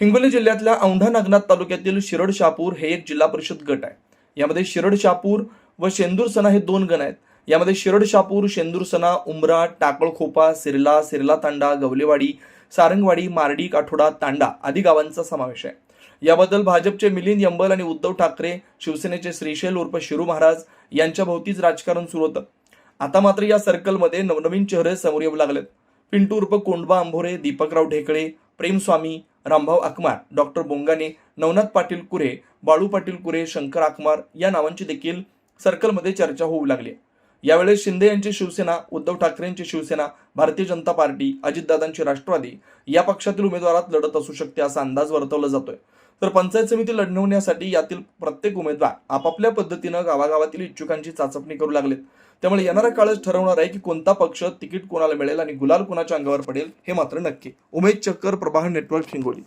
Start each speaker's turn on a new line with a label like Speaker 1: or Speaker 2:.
Speaker 1: हिंगोली जिल्ह्यातल्या औंढा नागनाथ तालुक्यातील शिरड शापूर हे एक जिल्हा परिषद गट आहे. यामध्ये शिरड शापूर व शेंदूरसणा हे दोन गण आहेत. यामध्ये शिरड शापूर शेंदूरसणा उमरा टाकळखोपा सिरला सिरला तांडा गवलेवाडी सारंगवाडी मार्डी काठोडा तांडा आदी गावांचा समावेश आहे. याबद्दल भाजपचे मिलिंद यंबल आणि उद्धव ठाकरे शिवसेनेचे श्रीशैल उर्फ शिरू महाराज यांच्या भोवतीच राजकारण सुरू होतं. आता मात्र या सर्कलमध्ये नवनवीन चेहरे समोर येऊ लागलेत. पिंटू उर्फ कोंडबा आंभोरे दीपकराव ढेकळे प्रेमस्वामी रामभाऊ आकमार डॉक्टर बोंगाने नवनाथ पाटील कुरे बाळू पाटील कुरे शंकर आकमार या नावांची देखील सर्कलमध्ये चर्चा होऊ लागली. यावेळेस शिंदे यांची शिवसेना उद्धव ठाकरेंची शिवसेना भारतीय जनता पार्टी अजितदादांची राष्ट्रवादी या पक्षातील उमेदवारात लढत असू शकते असा अंदाज वर्तवला जातोय. तर पंचायत समिती लढवण्यासाठी यातील प्रत्येक उमेदवार आपापल्या पद्धतीनं गावागावातील इच्छुकांची चाचपणी करू लागलेत. त्यामुळे येणारा काळच ठरवणार आहे की कोणता पक्ष तिकीट कोणाला मिळेल आणि गुलाल कोणाच्या अंगावर पडेल हे मात्र नक्की. उमेद चक्कर प्रभाह नेटवर्क हिंगोली.